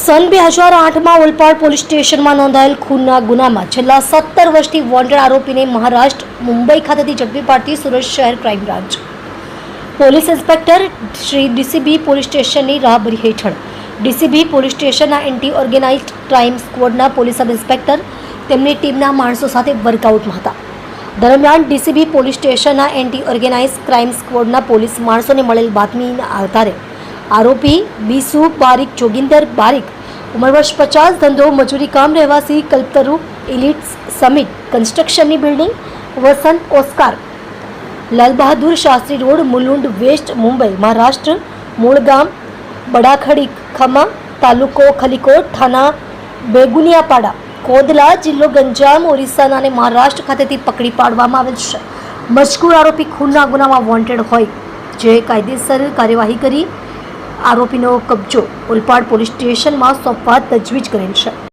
સન બે હજાર આઠમાં ઓલપાડ પોલીસ સ્ટેશનમાં નોંધાયેલ ખૂનના ગુનામાં છેલ્લા સત્તર વર્ષથી વોન્ટેડ આરોપીને મહારાષ્ટ્ર, મુંબઈ ખાતેથી ઝડપી પાડતી સુરત શહેર crime branch. Police inspector Shri DCB police સ્ટેશનની રાહબરી હેઠળ ડીસીબી પોલીસ સ્ટેશનના એન્ટી ઓર્ગેનાઇઝ્ડ ક્રાઇમ સ્કવોડના પોલીસ સબ ઇન્સ્પેક્ટર તેમની ટીમના માણસો સાથે વર્કઆઉટમાં હતા. દરમિયાન ડીસીબી પોલીસ સ્ટેશનના એન્ટી ઓર્ગેનાઇઝ ક્રાઇમ સ્કવોડના પોલીસ માણસોને મળેલ બાતમીના આધારે આરોપી બીસુ બારીક જોગિંદર બારીક ઉંમર વર્ષ પચાસ, ધંધો, મજૂરી, કામ, રહેવાસી, Kalpataru Elites summit, કન્સ્ટ્રક્શનની building, Vasant Oscar Lal Bahadur Shastri road, Mulund west, Mumbai, Maharashtra મૂળ ગામ બડાખડી, ખમા, તાલુકો ખલીકોટ, થાના, બેગુનિયાપાડા, કોદલા જિલ્લો ગંજામ, ઓરિસ્સાના અને મહારાષ્ટ્ર ખાતેથી પકડી પાડવામાં આવેલ છે. મજકૂર આરોપી ખૂનના ગુનામાં વોન્ટેડ હોય. જે કાયદેસર કાર્યવાહી કરી આરોપીનો કબજો ઓલપાડ પોલીસ સ્ટેશનમાં સોંપવા તજવીજ કરેલ છે.